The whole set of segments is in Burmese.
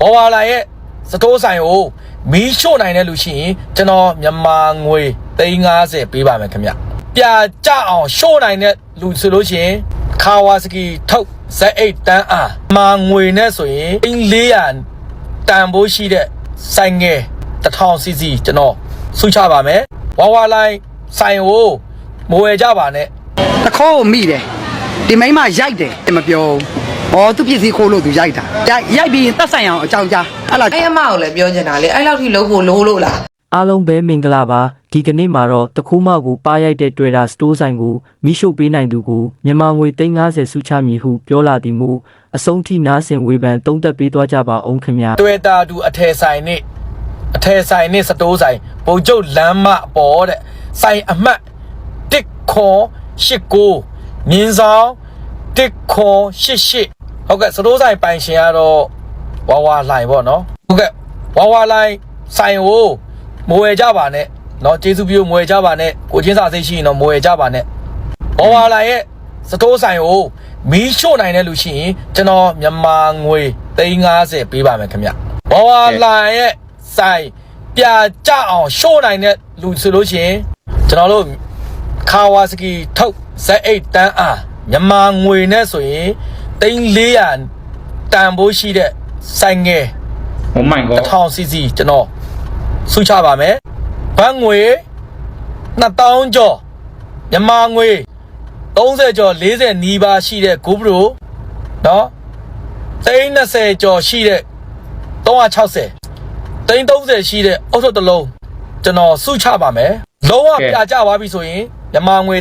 ဘောဝါလာရဲ့စတိုးဆိုင်ကိုမီးရှို့နိုင်တဲ့လူရှိရင်ကျွန်တော်မြန်မာငွေ350ပေးပါမယ်ခင်ဗျပြကြအောင်ရှို့နိုင်တဲ့လူဆိုလို့ရှိရင်ခါဝါစကီထုတ် Z8 တန်းအားမာငွေနဲ့ဆိုရင်400တန်ဖိုးရှိတဲ့ဆိုင်ငယ်1000 cc ကျွန်တော်ဆုချပါမယ်ဝါဝါလိုင်းဆိုင်ကိုမဝယ်ကြပါနဲ့တခေါကိုမိတယ်ဒီမိန်းမရိုက်တယ်တမပြောဘူး ဩသူပစ္စည်းခိုးလို့သူရိုက်တာရိုက်ရိုက်ပြီးရင်တက်ဆိုင်အောင်အကြောင်းကြားအဲ့လားအဲ့အမကိုလည်းပြောချင်တာလေအဲ့လောက်ထိလုံးဖို့လိုလို့လားအားလုံးပဲမင်္ဂလာပါဒီကနေ့မှာတော့တခိုးမကိုပါရိုက်တဲ့တွေ့တာစတိုးဆိုင်ကိုမိရှုပ်ပေးနိုင်သူကိုမြန်မာငွေ350စုချမည်ဟုပြောလာသည်မူအဆုံးထိနားဆင်ဝေဖန်တုံးသက်ပေးသွားကြပါအောင်ခင်ဗျာတွေ့တာတူအထယ်ဆိုင်နဲ့အထယ်ဆိုင်နဲ့စတိုးဆိုင်ပုံကျုပ်လမ်းမပေါ်တဲ့ဆိုင်အမှတ်1ခွန်89မြင်းဆောင်1ခွန်88 ဟုတ်ကဲ့စတိုးဆိုင်ပိုင်ရှင်ကတော့ဝါဝါလှိုင်ပေါ့နော်ဟုတ်ကဲ့ဝါဝါလှိုင်ဆိုင်ကိုမွေကြပါနဲ့နော်ကျေးဇူးပြုမွေကြပါနဲ့ကိုချင်းစာစိတ်ရှိရင်တော့မွေကြပါနဲ့ဝါဝါလှိုင်ရဲ့စတိုးဆိုင်ကိုမီးရှို့နိုင်တဲ့လူရှိရင်ကျွန်တော်မြန်မာငွေ350ပေးပါမယ်ခင်ဗျဝါဝါလှိုင်ရဲ့ဆိုင်ပြကြအောင်ရှို့နိုင်တဲ့လူဆိုလို့ရှိရင်ကျွန်တော်တို့ကာဝါစကီထုတ် Z8 တန်းအားမြန်မာငွေနဲ့ဆိုရင် 3400တန်ဖိုးရှိတဲ့ဆိုင်ငယ် Oh my god 1000 cc ကျွန်တော်ဆုချပါမယ်ဘတ်ငွေ2000ကျော်မြန်မာငွေ30ကျော်40နီးပါးရှိတဲ့ GoPro เนาะ30ကျော်ရှိတဲ့360 30ရှိတဲ့အုတ်ထုပ်တစ်လုံးကျွန်တော်စုချပါမယ်လုံးဝပြကြသွားပြီဆိုရင်မြန်မာငွေ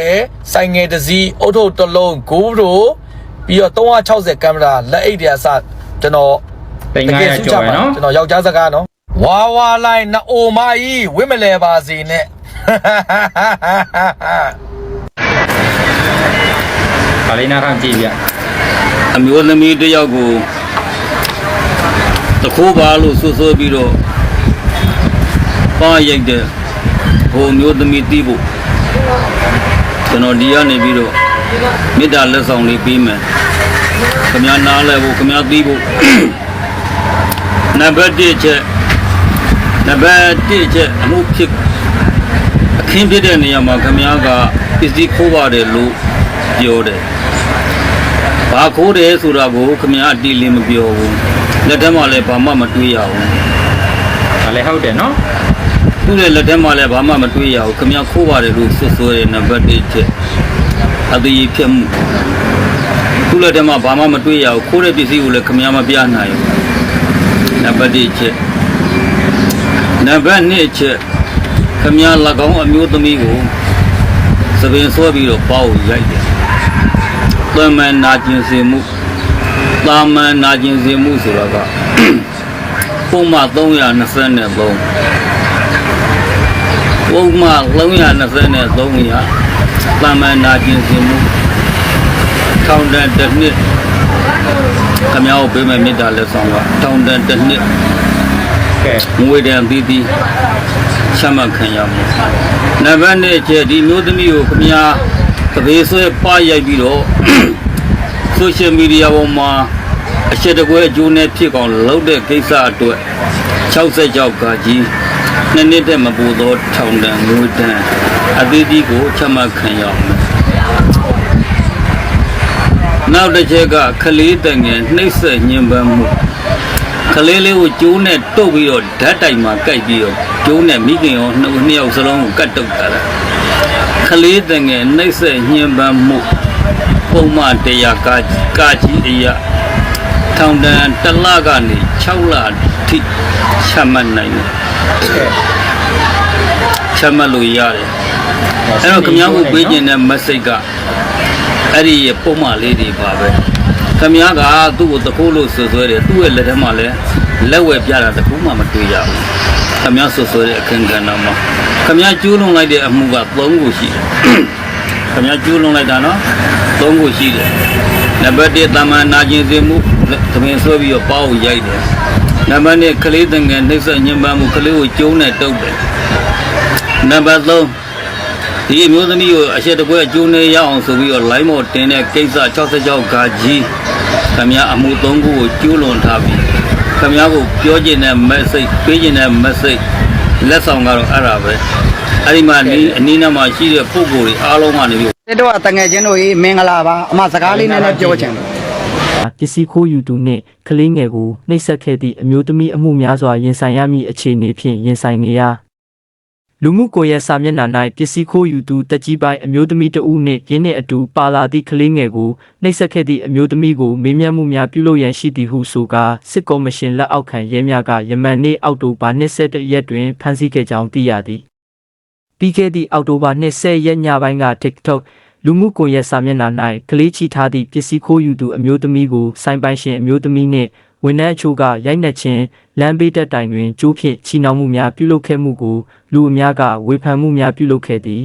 350ဆိုင်ငယ်တစ်စီးအုတ်ထုပ်တစ်လုံး GoPro ပြီးတော့360ကင်မရာလက်အိတ်တွေအစကျွန်တော်တိတ်900ကျော်ရယ်နော်ကျွန်တော်ယောက်ျားစကားနော်ဝါဝါလိုက်နအိုမကြီးဝိမလဲပါစေနဲ့ဗာလေးနာခံကြည့်ဗျအမျိုးသမီးတစ်ယောက်ကိုတခိုးပါလို့ဆွဆွပြီးတော့ပါရိုက်တဲ့ဟိုအမျိုးသမီးတီးဖို့ကျွန်တော်ဒီကနေပြီးတော့ မေတ္တာလက်ဆောင်လေးပေးမယ်ခမနားလဲဖို့ခမတီးဖို့နံပါတ်1ချက်နံပါတ်1ချက်အမှုဖြစ်အခင်းဖြစ်တဲ့နေရာမှာခမကပစ္စည်းခိုးပါတယ်လို့ပြောတယ်ဘာခိုးတယ်ဆိုတာကိုခမရအတီးလေးမပြောဘူးလက်ထက်မှာလည်းဘာမှမတွေးရဘူးဗာလေးဟုတ်တယ်နော်သူ့ရဲ့လက်ထက်မှာလည်းဘာမှမတွေးရဘူးခမရခိုးပါတယ်လို့ဆွဆွဲတဲ့နံပါတ်1ချက် အသေးဖြစ်မှုသူ့လက်ထက်မှာဘာမှမတွေးရဘူးခိုးတဲ့ပစ္စည်းကိုလည်းခမရမပြနိုင်ဘူးနံပါတ်1ချက်နံပါတ်2ချက်ခမရ၎င်းအမျိုးသမီးကိုသပင်ဆွဲပြီးတော့ပေါက်ရိုက်တယ်သွမ်းမန်နာကျင်စေမှုတာမန်နာကျင်စေမှုဆိုတာကပုံမှန်323ပုံမှန်323ရ တာမန်နာကျင်စေမှုထောင်တန်တစ်နှစ်ခမ ्या ကိုပေးမဲ့မေတ္တာလက်ဆောင်ကထောင်တန်တစ်နှစ်ကဲငွေတန်သီးသီးချမှတ်ခံရမှုနံပါတ်1ချက်ဒီမျိုးသမီးကိုခမ ्या တပေဆွဲပါရိုက်ပြီးတော့ဆိုရှယ်မီဒီယာပေါ်မှာအချက်တကွဲအကျိုးနဲ့ဖြစ်ကောင်လုပ်တဲ့ကိစ္စအတွက်66ကကြီးနှစ်နှစ်တည်းမပူသောထောင်ဒဏ်ငွေတန်း အသီးသီးကိုချမှတ်ခံရအောင်နောက်တစ်ချက်ကခလေးတငယ်နှိမ့်ဆက်ညှဉ်းပန်းမှုခလေးလေးကိုကျိုးနဲ့တုတ်ပြီးတော့ဓာတ်တိုင်မှာကိုက်ပြီးတော့ကျိုးနဲ့မိခင်ရောနှစ်ဦးနှစ်ယောက်စလုံးကိုကတ်တုတ်တာလားခလေးတငယ်နှိမ့်ဆက်ညှဉ်းပန်းမှုပုံမှန်တရားကာကာကြီးအရာထောင်တန်တစ်လကနေ6လထိချမှတ်နိုင်တယ်ကဲ ချမှတ်လို့ရတယ်အဲ့တော့ခမည်းကိုပေးခြင်းတဲ့ message ကအဲ့ဒီပုံမှန်လေးတွေပါပဲခမည်းကသူ့ကိုတခိုးလို့ဆွဆွဲတယ်သူ့ရဲ့လက်ထဲမှာလည်းလက်ဝဲပြတာတခိုးမှမတွေ့ရဘူးခမည်းဆွဆွဲတဲ့အခင်းကဏ္ဍမှာခမည်းကျူးလွန်လိုက်တဲ့အမှုက၃ခုရှိတယ်ခမည်းကျူးလွန်လိုက်တာနော်၃ခုရှိတယ်နံပါတ်၁တာမန်နာကျင်စေမှုသမင်ဆွဲပြီးတော့ပေါအောင်ရိုက်တယ်နံပါတ်2ကလေးတငယ်နှိမ့်ဆက်ညှဉ်းပန်းမှုကလေးကိုကျုံးနဲ့တုပ်တယ် နံပါတ်3ဒီအမျိုးသမီးကိုအချက်တပွဲအကျိုးနဲ့ရအောင်ဆိုပြီးတော့ line မော်တင်တဲ့ကိစ္စ66ဂါကြီးခင်ဗျာအမှု3ခုကိုကျူးလွန်ထားပြီးခမည်းကိုပြောချင်တဲ့ message ပေးချင်တဲ့ message လက်ဆောင်ကတော့အဲ့ဒါပဲအဲ့ဒီမှာနီးအနည်းနားမှာရှိတဲ့ပုံကိုယ်တွေအားလုံးကနေပြီးတဲ့တော့တငယ်ချင်းတို့ကြီးမင်္ဂလာပါအမစကားလေးနည်းနည်းပြောချင်တယ်ပစ္စည်းခိုးယူသူနှင့်ကလေးငယ်ကိုနှိပ်စက်ခဲ့သည့်အမျိုးသမီးအမှုများစွာရင်ဆိုင်ရမည့်အခြေအနေဖြင့်ရင်ဆိုင်နေရ လူမှုကွန်ရက်စာမျက်နှာ၌ပစ္စည်းခိုးယူသူတက်ကြီးပိုင်းအမျိုးသမီးတဦးနှင့်ရင်းနှင့်အတူပါလာသည့်ကလေးငယ်ကိုနှိပ်စက်ခဲ့သည့်အမျိုးသမီးကိုမေးမြန်းမှုများပြုလုပ်ရန်ရှိသည်ဟုဆိုကာစစ်ကော်မရှင်လက်အောက်ခံရဲများကယမန်နေ့အောက်တိုဘာ22ရက်တွင်ဖမ်းဆီးခဲ့ကြောင်းသိရသည်ပြီးခဲ့သည့်အောက်တိုဘာ20ရက်ညပိုင်းက TikTok လူမှုကွန်ရက်စာမျက်နှာ၌ကလေးချီထားသည့်ပစ္စည်းခိုးယူသူအမျိုးသမီးကိုစိုင်းပိုင်ရှင်အမျိုးသမီးနှင့် ဝန်ထမ်းအချို့ကရိုက်နှက်ခြင်းလမ်းဘေးတက်တိုင်တွင်ကျိုးဖြင့်ချီနှောင်မှုများပြုလုပ်ခဲ့မှုကိုလူအများကဝေဖန်မှုများပြုလုပ်ခဲ့သည်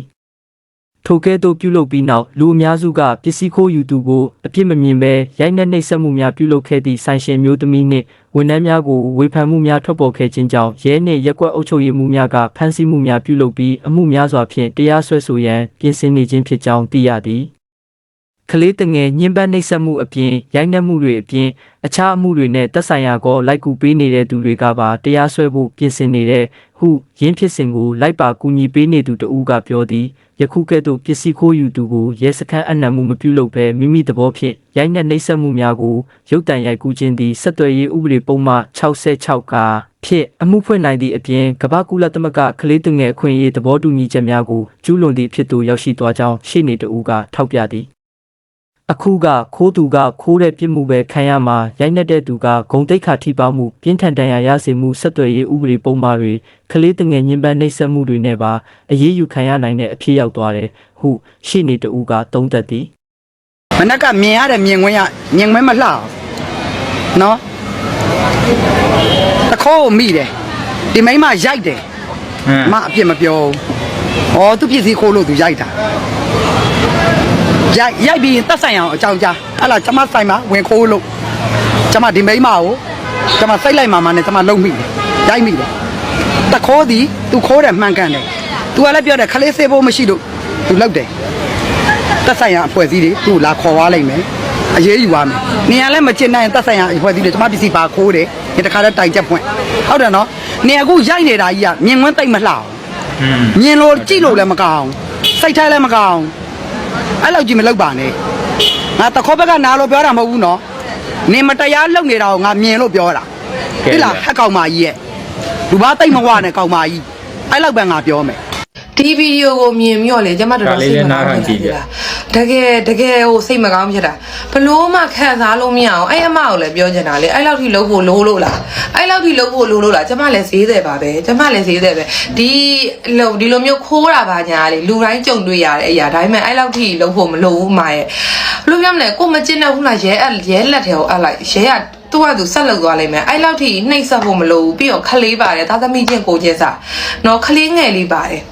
ထိုကဲ့သို့ပြုလုပ်ပြီးနောက်လူအများစုကပစ္စည်းခိုးယူသူကိုအပြစ်မမြင်ဘဲရိုက်နှက်နှိပ်စက်မှုများပြုလုပ်ခဲ့သည့်ဆိုင်ရှင်မျိုးသမီးနှင့်ဝန်ထမ်းများကိုဝေဖန်မှုများထွက်ပေါ်ခဲ့ခြင်းကြောင့်ရဲနှင့်ရက်ကွက်အုပ်ချုပ်ရေးမှူးများကဖမ်းဆီးမှုများပြုလုပ်ပြီးအမှုများစွာဖြင့်တရားစွဲဆိုရန်ပြင်ဆင်နေခြင်းဖြစ်ကြောင်းသိရသည် ကလေးတငယ်ညှဉ်းပန်းနှိပ်စက်မှုအပြင်ရိုက်နှက်မှုတွေအပြင်အခြားအမှုတွေနဲ့သက်ဆိုင်ရာကောလိုက်ကူပေးနေတဲ့သူတွေကပါတရားစွဲဖို့ပြင်ဆင်နေတဲ့ဟုရင်းဖြစ်စဉ်ကိုလိုက်ပါကူညီပေးနေသူတဦးကပြောသည်ယခုကဲ့သို့ပစ္စည်းခိုးယူသူကိုရဲစခန်းအနံမှုမပြုလုပ်ဘဲမိမိသဘောဖြင့်ရိုက်နှက်နှိပ်စက်မှုများကိုရုတ်တံရိုက်ကူးခြင်းသည်ဆက်သွယ်ရေးဥပဒေပုံမှ66ကဖြင့်အမှုဖွင့်နိုင်သည့်အပြင်ကမ္ဘာကုလသမဂ္ဂကလေးသူငယ်အခွင့်အရေးသဘောတူညီချက်များကိုကျူးလွန်သည့်ဖြစ်သူရောက်ရှိသွားကြောင်းရှေ့နေတဦးကထောက်ပြသည် အခုကခိုးသူကခိုးတဲ့ပြစ်မှုပဲခံရမှာရိုက်နှက်တဲ့သူကဂုံတိတ်ခါထိပါမှုပြင်းထန်ဒဏ်ရာရစေမှုဆက်သွယ်ရေးဥပဒေပုံမှားတွေကလေးတငယ်ညှဉ်းပန်းနှိပ်စက်မှုတွေနဲ့ပါအရေးယူခံရနိုင်တဲ့အဖြစ်ရောက်သွားတယ်ဟုရှေ့နေတဦးကသုံးသပ်သည်မနက်ကမြင်ရတဲ့မြင်ခွင့်ရမြင်ခွင့်မလှအောင်နော်တခိုးကိုမိတယ်ဒီမိန်းမရိုက်တယ်ဟမ်အမအပြစ်မပြောဘူးဩသူပစ္စည်းခိုးလို့သူရိုက်တာ ရိုက်ရိုက်ပြီးရင်တက်ဆိုင်အောင်အကြောင်းကြားအဲ့လားကျမဆိုင်မှာဝင်ခိုးလို့ကျမဒီမိန်းမကိုကျမစိတ်လိုက်မှမှနဲ့ကျမလုံမိတယ်ရိုက်မိတယ်တခိုးသည်သူခိုးတယ်မှန်ကန်တယ်သူကလည်းပြောတယ်ခလေးစေးဖို့မရှိလို့သူလောက်တယ်တက်ဆိုင်ရာအဖွဲ့အစည်းတွေသူ့ကိုလာခေါ်သွားလိုက်မယ်အရေးယူသွားမယ်နေရာလည်းမချင်နိုင်ရင်တက်ဆိုင်ရာအဖွဲ့အစည်းတွေကျွန်မပစ္စည်းပါခိုးတယ်ဒီတခါတော့တိုင်ချက်ဖွင့်ဟုတ်တယ်နော်နေရာအခုရိုက်နေတာကြီးကမြင်ကွင်းတိတ်မလှအောင်อืมမြင်လို့ကြည့်လို့လည်းမကောင်းစိတ်ထဲလည်းမကောင်း အဲ့လောက်ကြီးမလုပ်ပါနဲ့ငါတခေါ်ဘက်ကနားလို့ပြောတာမဟုတ်ဘူးနော်နေမတရားလုပ်နေတာကိုငါမြင်လို့ပြောတာဒီလားဟက်ကောင်မကြီးရဲ့လူဘာတိတ်မဝနဲ့ကောင်မကြီးအဲ့လောက်ပဲငါပြောမယ်ဒီဗီဒီယိုကိုမြင်ပြီးတော့လေကျမတော်တော်စိတ်မကောင်းဖြစ်တာ တကယ်တကယ်ဟိုစိတ်မကောင်းဖြစ်တာဘလို့မှခံစားလို့မရအောင်အဲ့အမကိုလည်းပြောချင်တာလေအဲ့လောက်ထိလုပ်ဖို့လိုလို့လားအဲ့လောက်ထိလုပ်ဖို့လိုလို့လားကျမလည်းဈေးတယ်ပါပဲကျမလည်းဈေးတယ်ပဲဒီလိုဒီလိုမျိုးခိုးတာပါညာလေလူတိုင်းကြုံတွေ့ရတဲ့အရာဒါပေမဲ့အဲ့လောက်ထိလုပ်ဖို့မလိုဘူးအမရဲ့ဘလို့ပြောမလဲကိုမကျင်တော့ဘူးလားရဲအရဲလက်ထဲကိုအပ်လိုက်ရဲက သူကသူဆက်လုပ်သွားလိမ့်မယ်အဲ့လောက်ထိနှိပ်စက်ဖို့မလိုဘူးပြီးတော့ခလေးပါတယ်သားသမီးချင်းကိုချင်းစားနော်ခလေးငယ်လေးပါတယ်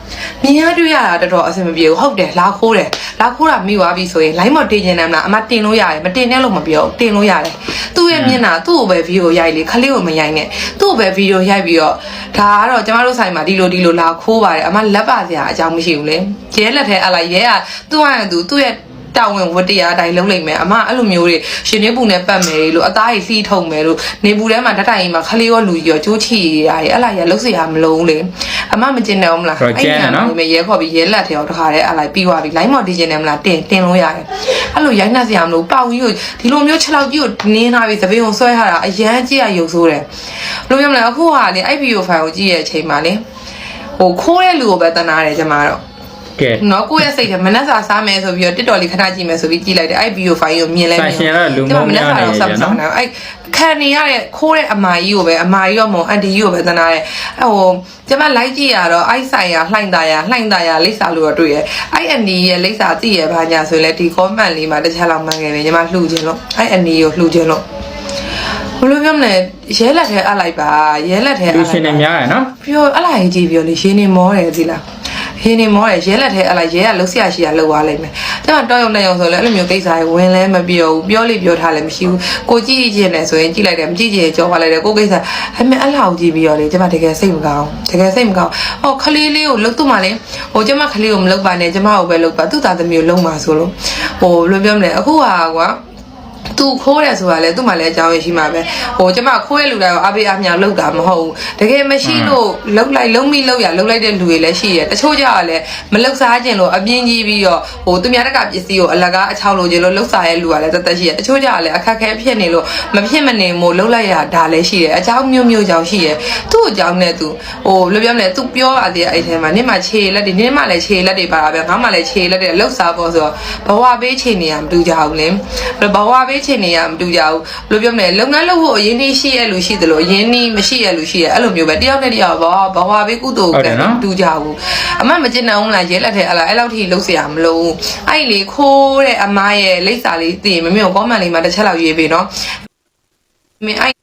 မြင်ရတွေ့ရတာတော်တော်အဆင်မပြေဘူးဟုတ်တယ်လာခိုးတယ်လာခိုးတာမိသွားပြီဆိုရင် line မတင်ကျင်တယ်မလားအမတင်လို့ရတယ်မတင်နဲ့လို့မပြောဘူးတင်လို့ရတယ်သူ့ရဲ့မျက်နှာသူ့ကိုပဲဗီဒီယိုရိုက်လေခလေးကိုမရိုက်နဲ့သူ့ကိုပဲဗီဒီယိုရိုက်ပြီးတော့ဒါကတော့ကျမတို့ဆိုင်မှာဒီလိုဒီလိုလာခိုးပါတယ်အမလက်ပါစရာအကြောင်းမရှိဘူးလေရဲလက်ထဲအလိုက်ရဲကသူ့ဟာသူသူ့ရဲ့ တာဝန်ဝတ္တရားအတိုင်းလုံးလိုက်မယ်အမအဲ့လိုမျိုးတွေရှင်နေပူနဲ့ပတ်မယ်လို့အသားကြီးလှီးထုံမယ်လို့နေပူထဲမှာဓာတ်တိုင်ကြီးမှာခလေးရောလူကြီးရောကျိုးချီရတယ်အဲ့လိုက်ရလုံးစရာမလုံးလေအမမကျင်တယ်ဟုတ်မလားအဲ့ညာနေမယ်ရဲခေါ်ပြီးရဲလက်ထဲရောတခါတည်းအဲ့လိုက်ပြီးသွားပြီလိုင်းမော်ဒီကျင်တယ်မလားတင်တင်လို့ရတယ်အဲ့လိုရိုက်နှက်စရာမလိုပေါင်ကြီးကိုဒီလိုမျိုးခြေလောက်ကြီးကိုနင်းထားပြီးသပင်းကိုဆွဲထားတာအရန်ကြည့်ရရုပ်ဆိုးတယ်ဘယ်လိုမျိုးမလဲအခုဟာလေ IPO file ကိုကြည့်ရတဲ့အချိန်မှာလေဟိုခိုးတဲ့လူကိုပဲတနာတယ်ကျွန်မတော့ ကဲနော်ကိုယ့်ရဲ့စိတ်ထဲမနှက်စာစားမယ်ဆိုပြီးတော့တစ်တော်လေးခဏကြည့်မယ်ဆိုပြီးကြည့်လိုက်တယ်အဲ့ဗီဒီယိုဖိုင်ကိုမြင်လဲဆိုင်ရှင်ကလူမုံများနေတယ်နော်အဲ့ခံနေရတဲ့ခိုးတဲ့အမာကြီးကိုပဲအမာကြီးရောမုံအန်တီကြီးကိုပဲသနာတဲ့အဲ့ဟိုကျမလိုက်ကြည့်ရတော့အဲ့ဆိုင်ရလှိုင်သားရလှိုင်သားရလိပ်စာလို့တော့တွေ့ရဲ့အဲ့အန်တီရဲ့လိပ်စာသိရပါညာဆိုရင်လေဒီ comment လေးမှာတစ်ချက်လောက်မှန်ခဲ့တယ်ညီမလှူခြင်းလို့အဲ့အန်တီကိုလှူခြင်းလို့ဘယ်လိုပြောမလဲရဲလက်ထဲအပ်လိုက်ပါရဲလက်ထဲအပ်လူလိုက်ရှင်တွေများတယ်နော်ပြောအလားကြီးကြည့်ပြောလေရင်းနေမောတယ်ဒီလား ရင်းနေမောတယ်ရဲလက်ထဲအလားရဲကလှုပ်ဆရာရှိရလှုပ်သွားလိုက်မယ်ကျမတောက်ရုံနဲ့ရုံဆိုလဲအဲ့လိုမျိုးကိစ္စတွေဝင်လဲမပြောဘူးပြောလိပြောထားလည်းမရှိဘူးကိုကြည့်ကြည့်နေဆိုရင်ကြည့်လိုက်တယ်မကြည့်ကြည့်ကြောသွားလိုက်တယ်ကိုကိစ္စအဲ့မဲ့အလားကိုကြည့်ပြီးတော့လေကျမတကယ်စိတ်မကောင်းတကယ်စိတ်မကောင်းဟောခလေးလေးကိုလှုပ်သူ့မှာလေဟိုကျမခလေးကိုမလှုပ်ပါနဲ့ကျမကိုပဲလှုပ်ပါသူ့သားသမီးကိုလှုပ်မှာဆိုလို့ဟိုဘယ်လိုပြောမလဲအခုဟာကွာ သူခိုးတယ်ဆိုတာလေသူ့မှာလည်းအကြောင်းရရှိမှာပဲဟိုကျမခိုးရလူတိုင်းကိုအပေးအမြောက်လောက်တာမဟုတ်ဘူးတကယ်မရှိလို့လောက်လိုက်လုံးမိလောက်ရလောက်လိုက်တဲ့လူတွေလည်းရှိရတချို့ကြတော့လည်းမလောက်စားခြင်းလို့အပြင်းကြီးပြီးတော့ဟိုသူများတက်ကပစ္စည်းကိုအလကားအချောက်လို့ခြင်းလို့လောက်စားရဲ့လူကလည်းတသက်ရှိရတချို့ကြတော့လည်းအခက်ခဲဖြစ်နေလို့မဖြစ်မနေမို့လောက်လိုက်ရဒါလည်းရှိတယ်အကြောင်းမျိုးမျိုးကြောင့်ရှိရသူ့အကြောင်းနဲ့သူဟိုဘယ်လိုပြောမလဲသူပြောပါသေးတယ်အဲ့ထဲမှာနင့်မှာခြေလက်တွေနင့်မှာလည်းခြေလက်တွေပါတာပဲငါမှလည်းခြေလက်တွေလောက်စားဖို့ဆိုတော့ဘဝဘေးခြေနေရမတူကြဘူးလေဘဝဘေးခြေနေရမတူကြဘူးဘယ်လိုပြောမလဲလုပ်ငန်းလုပ်ဖို့အရင်နေ့ရှိရလူရှိသလိုအရင်နေ့မရှိရလူရှိရအဲ့လိုမျိုးပဲတယောက်နဲ့တယောက်ဘဝဘဝဘေးကုသိုလ်ကမတူကြဘူးအမမကျင်အောင်လားရဲလက်ထဲအလားအဲ့လောက်ထိလှုပ်เสียရမလို့အဲ့လေခိုးတဲ့အမားရဲ့လိပ်စာလေးသိရင်မမေကိုကောမန့်လေးမှာတစ်ချက်လောက်ရေးပေးနော်မင်းအဲ့